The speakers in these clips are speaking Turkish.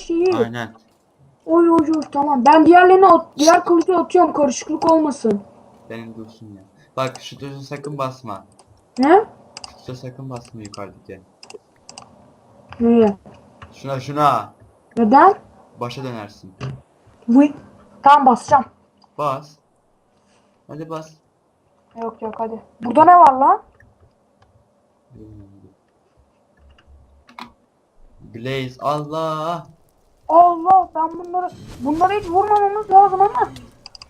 şeyi. Aynen. Oy oy oy tamam. Ben diğerlerini at, diğer kılıcı atıyorum karışıklık olmasın. Benim dursun ya. Bak şu tuşa sakın basma. Ne? Tuşa sakın basma yukarıdaki. Neye? Şuna şuna. Neden? Başa dönersin. Vıy. Tamam basacağım. Bas. Hadi bas. Yok yok hadi. Burada ne var lan? Blaze Allah. Allah ben bunları bunları hiç vurmamamız lazım ama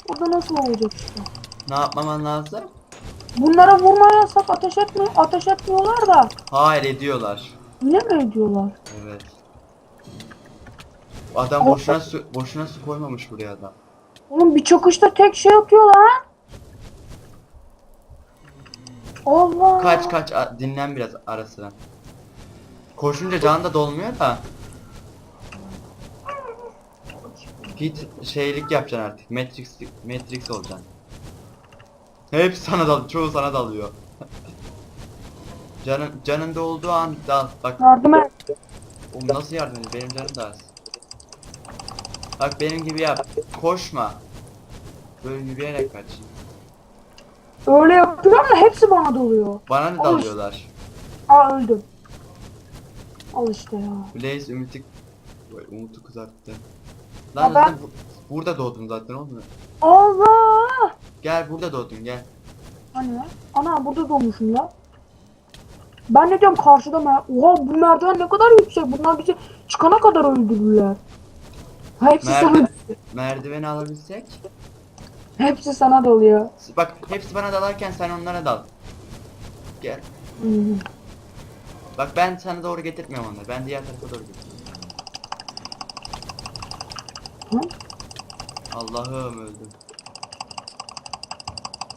burada nasıl olacak işte. Ne yapmaman lazım? Bunlara vurmayasak ateş etmi ateş etmiyorlar da Hayır ediyorlar. yine mi ediyorlar? Evet. Adam boşuna su, boşuna su koymamış buraya adam. Oğlum bir çakışta tek şey atıyor lan. Allah. Kaç kaç a- dinlen biraz arası. Koşunca can da dolmuyor da. Hit şeylik yapacaksın artık. Matrix Matrix olacaksın. Hep sana dal, çoğu sana dalıyor. Canın canında olduğu an dal. Bak Yardım et. oğlum nasıl yardım edeyim? Benim canım da az. Bak benim gibi yap. Koşma. Böyle yürüyerek kaç. Öyle yapıyorum da hepsi bana doluyor. Bana Koş. dalıyorlar. Aa öldüm. Al işte ya. Blaze Ümit'i Umut'u kızarttı. Lan zaten bu- burada doğdun zaten oğlum. Allah. Gel burada doğdun gel. Hani ya? Ana burada doğmuşum ya. Ben ne diyorum karşıda mer Oha bu merdiven ne kadar yüksek. Bunlar bizi çıkana kadar öldürürler. Hepsi sana, Merdiven, merdiveni alabilsek. hepsi sana doluyor. Bak hepsi bana dalarken sen onlara dal. Gel. Hmm. Bak ben sana doğru getirtmiyorum onları. Ben diğer tarafa doğru getiriyorum. Allah'ım öldüm.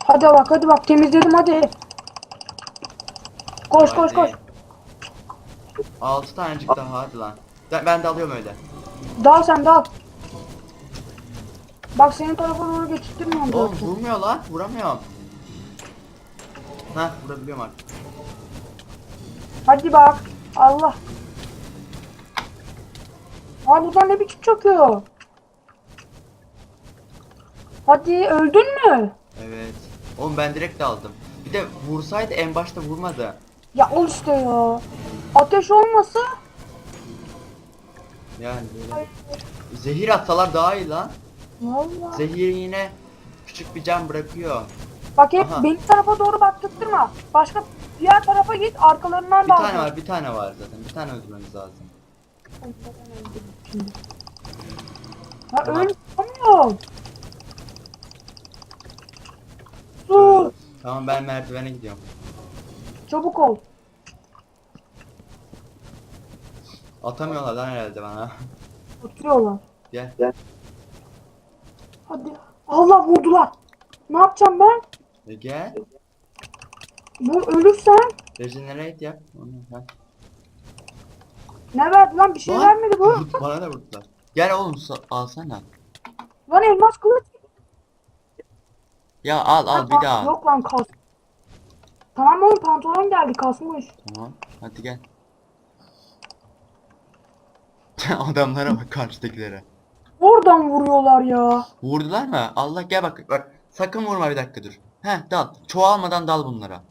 Hadi bak hadi bak temizledim hadi. Koş koş koş. 6 tanecik daha hadi lan. Ben, ben de alıyorum öyle. Dal sen dal. Bak senin tarafa doğru geçirtmiyorum Oğlum zaten. vurmuyor lan. Vuramıyorum. Hah vurabiliyorum artık. Hadi bak. Allah. Aa buradan ne biçim çakıyor? Hadi öldün mü? Evet. Oğlum ben direkt daldım. Bir de vursaydı en başta vurmadı. Ya ol işte ya. Ateş olmasa Yani böyle. Zehir atsalar daha iyi lan. Vallahi. Zehir yine küçük bir can bırakıyor. Bak hep Aha. benim tarafa doğru baktırtma. Başka diğer tarafa git arkalarından Bir da tane var, bir tane var zaten. Bir tane öldürmemiz lazım. Ha Tamam. öyle yapamıyorum. Dur. Tamam ben merdivene gidiyorum. Çabuk ol. Atamıyorlar lan herhalde bana. Oturuyorlar. Gel. Hadi. Allah vurdular. Ne yapacağım ben? E gel. Bu ölürsen Regenerate yap. Onu ha. ne verdi lan bir şey Lan. vermedi bu. bana da vurdular. Gel oğlum sa- alsana. Lan elmas kılıç. Ya al al bir daha. Yok lan kas. Tamam oğlum pantolon geldi kasmış. Tamam. Hadi gel. Adamlara bak karşıdakilere. Oradan vuruyorlar ya. Vurdular mı? Allah gel bak bak. Sakın vurma bir dakika dur. Heh dal. Çoğalmadan dal bunlara.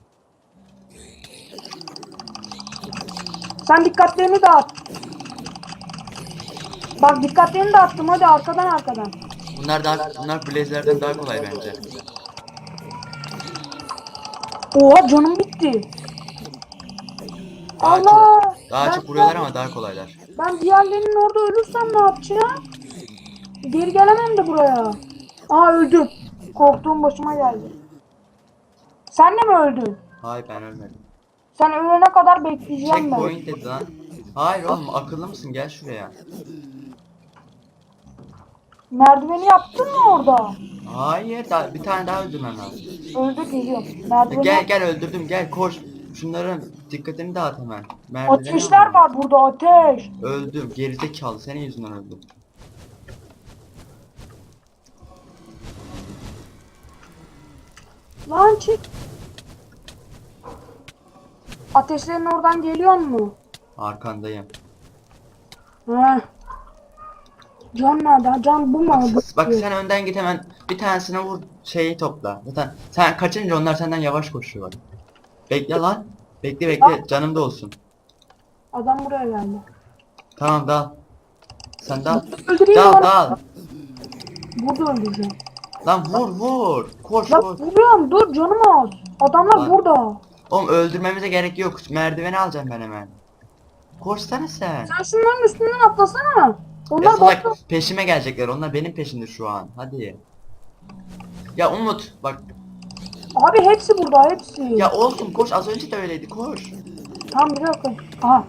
Sen dikkatlerini dağıt. Bak dikkatlerini dağıttım hadi arkadan arkadan. Bunlar daha bunlar blaze'lerden daha kolay bence. Oha canım bitti. Daha Allah. çok daha Ben- çok vuruyorlar ama daha kolaylar. Ben diğerlerinin orada ölürsem ne yapacağım? Geri gelemem de buraya. Aa öldüm. Korktuğum başıma geldi. Sen de mi öldün? Hayır ben ölmedim. Sen ölene kadar bekleyeceğim ben. Checkpoint dedi lan. Hayır oğlum akıllı mısın gel şuraya. Merdiveni yaptın mı orada? Hayır daha, bir tane daha öldürmem lazım. Öldü geliyorum. Merdiveni Gel gel öldürdüm gel koş. Şunların dikkatini dağıt hemen. Merdiveni Ateşler al. var burada ateş. Öldüm gerizekalı senin yüzünden öldüm. Lan çık. Ateşlerin oradan geliyor mu? Arkandayım. Heh. Can nerede? Can bu mu? Bak, Bu- bak sen önden git hemen bir tanesine vur şeyi topla. Zaten sen kaçınca onlar senden yavaş koşuyorlar. Bekle lan. Bekle bekle canım da olsun. Adam buraya geldi. Tamam dal. Sen dal. Öldüreyim Dal dal. Burada öldüreceğim. Lan vur vur. Koş Bak vur. vuruyorum dur canım az. Adamlar Lan. burada. Oğlum öldürmemize gerek yok. Merdiveni alacağım ben hemen. Koşsana sen. Sen şunların üstünden atlasana. Onlar bak. peşime gelecekler. Onlar benim peşimde şu an. Hadi. Ya Umut bak. Abi hepsi burada hepsi. Ya olsun koş az önce de öyleydi koş. Tam bir dakika. Aha.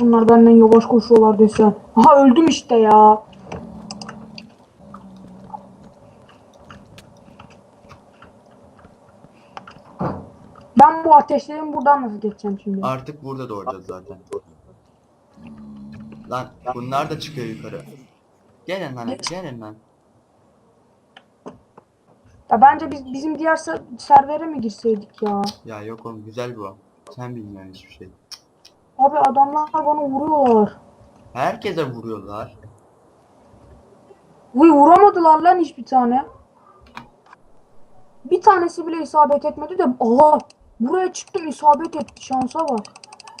Bunlar benden yavaş koşuyorlar desen. Aha öldüm işte ya. Ben bu ateşlerin buradan nasıl geçeceğim şimdi? Artık burada doğacağız zaten. Lan bunlar da çıkıyor yukarı. Gelin lan gelin lan. Ya bence biz bizim diğer ser- servere mi girseydik ya? Ya yok oğlum güzel bu. Sen bilmiyorsun hiçbir şey. Abi adamlar bana vuruyorlar. Herkese vuruyorlar. Uy vuramadılar lan hiçbir tane. Bir tanesi bile isabet etmedi de aha buraya çıktım isabet etti şansa bak.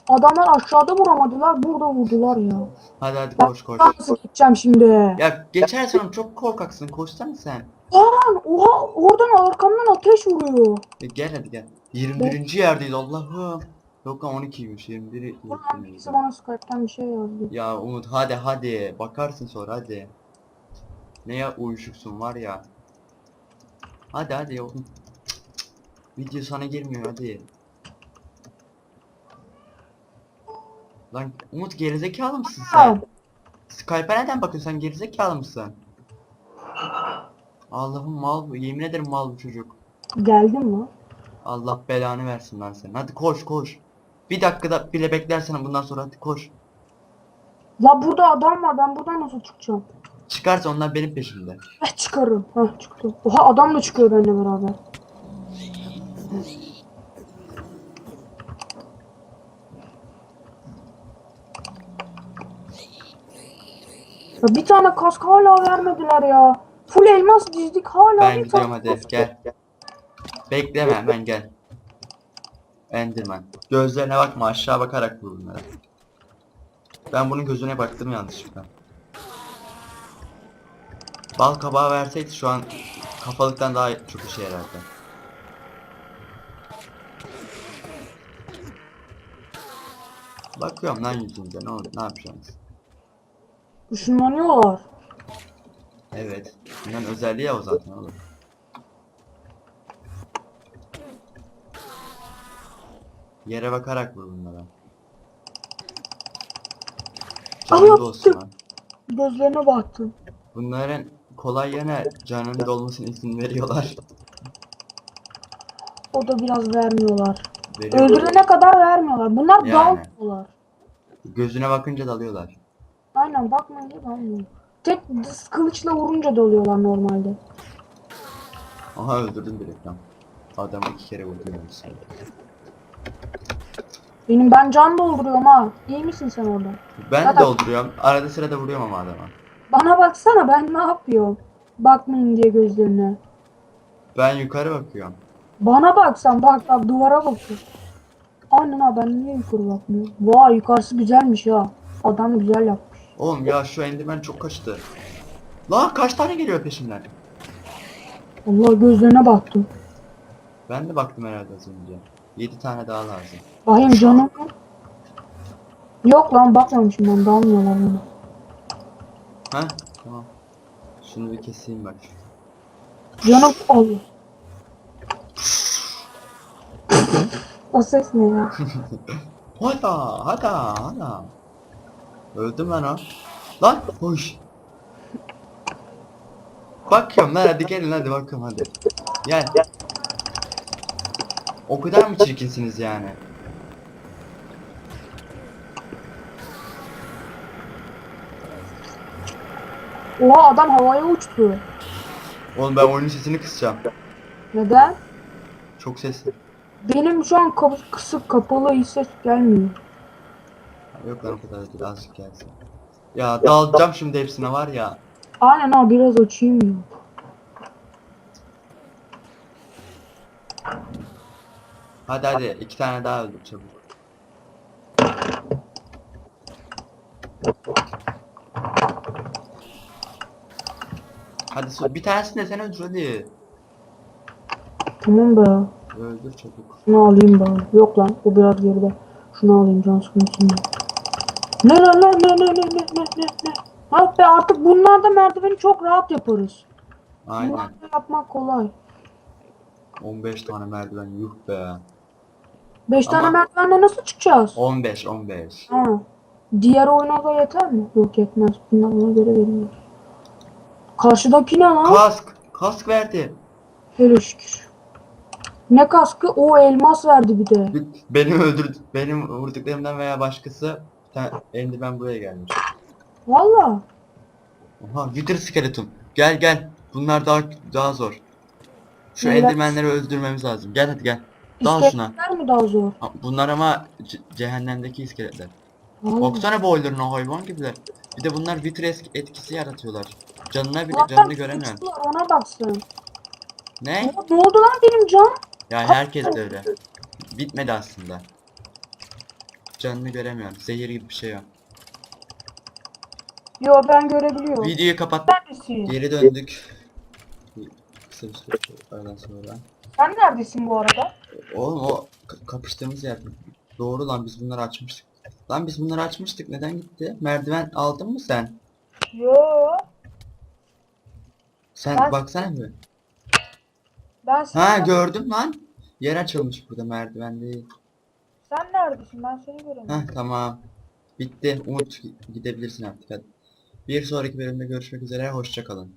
Adamlar aşağıda vuramadılar burada vurdular ya. Hadi hadi Ben koş koş. nasıl gideceğim şimdi? Ya geçersen çok korkaksın koşsana sen. Lan oha oradan arkamdan ateş vuruyor. Ya gel hadi gel. 21. yerdeyiz Allah'ım. Yok lan 12'ymiş 21'i. Buradan birisi bana Skype'tan bir şey yazdı. Ya Umut hadi hadi bakarsın sonra hadi. Neye uyuşuksun var ya. Hadi hadi oğlum. Video sana girmiyor hadi. Lan Umut gerizekalı mısın sen? Skype'a neden bakıyorsun sen gerizekalı mısın? Allah'ım mal bu yemin ederim mal bu çocuk. Geldin mi? Allah belanı versin lan sen. Hadi koş koş. Bir dakikada bile beklersen bundan sonra hadi koş. La burada adam var ben buradan nasıl çıkacağım? Çıkarsa onlar benim peşimde. Eh çıkarım. Heh çıktı. Oha adam da çıkıyor benimle beraber. Ya bir tane kask hala vermediler ya. Full elmas dizdik hala Ben bir gidiyorum tane hadi kask- gel. Bekleme hemen gel. Enderman. Gözlerine bakma aşağı bakarak vur bunlara. Ben bunun gözüne baktım yanlışlıkla. Bal kabağı verseydi şu an kafalıktan daha çok işe yarardı. Bakıyorum lan yüzünüze ne oldu ne yapacaksınız? Işınlanıyorlar. Evet. Bunların özelliği o zaten oğlum. Yere bakarak vur bunlara. Dolsun yaptım. lan. Gözlerine baktım. Bunların kolay yanı canın dolmasına izin veriyorlar. O da biraz vermiyorlar. Veriyor. Öldürene kadar vermiyorlar. Bunlar Yani. dalmıyorlar. Gözüne bakınca dalıyorlar. Aynen bakmayınca dalmıyor. Tek kılıçla vurunca dalıyorlar normalde. Aha öldürdüm direkt lan. Adamı iki kere vurdum olsun. Benim ben can dolduruyorum ha. İyi misin sen orada? Ben de Zaten- dolduruyorum. Arada sırada vuruyorum ama adama. Bana baksana ben ne yapıyorum? Bakmayın diye gözlerine. Ben yukarı bakıyorum. Bana bak sen bak bak duvara bakıyor. Aynen ha ben niye yukarı bakmıyorum? Vay yukarısı güzelmiş ha. Adam güzel yapmış. Oğlum ya şu enderman çok kaçtı. Lan kaç tane geliyor peşimden? Allah gözlerine baktım. Ben de baktım herhalde az önce. 7 tane daha lazım. Bakayım canım. Yok lan bakmamışım ben dalmıyorlar bana. Ha? Tamam. Şunu bir keseyim bak. Canım Allah. O ses ne ya? Hada, hada, hada. Öldüm lan o. Lan, hoş. Bakıyorum lan hadi gelin hadi bakıyorum hadi. Gel. O kadar mı çirkinsiniz yani? Oha adam havaya uçtu. Oğlum ben oyunun sesini kısacağım. Neden? Çok ses. Benim şu an kapı kısık kapalı hiç ses gelmiyor. Yok değil azıcık gelsin. Ya dalacağım şimdi hepsine var ya. Aynen ha biraz açayım ya. Hadi hadi iki tane daha öldür çabuk. Hadi so- bir tanesini de sen öldür hadi. Tamam be. Öldür çabuk. Şunu alayım bari. Yok lan o biraz geride. Şunu alayım can sıkıntısında. Ne lan lan ne ne ne ne ne ne ne. Ha be artık bunlarda merdiveni çok rahat yaparız. Aynen. Bunları yapmak kolay. 15 tane merdiven yuh be. 5 tane Ama- merdivenle nasıl çıkacağız? 15 15. Ha. Diğer oyuna da yeter mi? Yok yetmez. Bunlar ona göre verilmiyor. Karşıdaki ne lan? Kask. Kask verdi. Hele şükür. Ne kaskı? O elmas verdi bir de. Benim öldürdü benim vurduklarımdan veya başkası tane Enderman buraya gelmiş. Valla. Oha Wither skeleton. Gel gel. Bunlar daha daha zor. Şu Neler? endermenleri öldürmemiz lazım. Gel hadi gel. Dal şuna. İskeletler mi daha zor? Ha, Bunlar ama ce- cehennemdeki iskeletler. Valla. Baksana boylarına hayvan gibiler. Bir de bunlar Wither esk- etkisi yaratıyorlar. Canına bile Zaten canını göremiyorum. suçlular, Ona baksın. Ne? Ne, ne oldu lan benim can? Ya herkes de öyle. Bitmedi aslında. Canını göremiyorum. Zehir gibi bir şey yok. Yo ben görebiliyorum. Videoyu kapat. Neredesin? Geri döndük. Kısa bir süre aradan sonra. Sen neredesin bu arada? Oğlum o ka- kapıştığımız yer. Doğru lan biz bunları açmıştık. Lan biz bunları açmıştık. Neden gitti? Merdiven aldın mı sen? Yo. Sen Ben- baksana bir. Ben seni Ha gördüm lan. Yer açılmış burada merdiven değil. Sen neredesin? Ben seni göremiyorum. Heh tamam. Bitti. Umut gidebilirsin artık hadi. Bir sonraki bölümde görüşmek üzere. Hoşça kalın.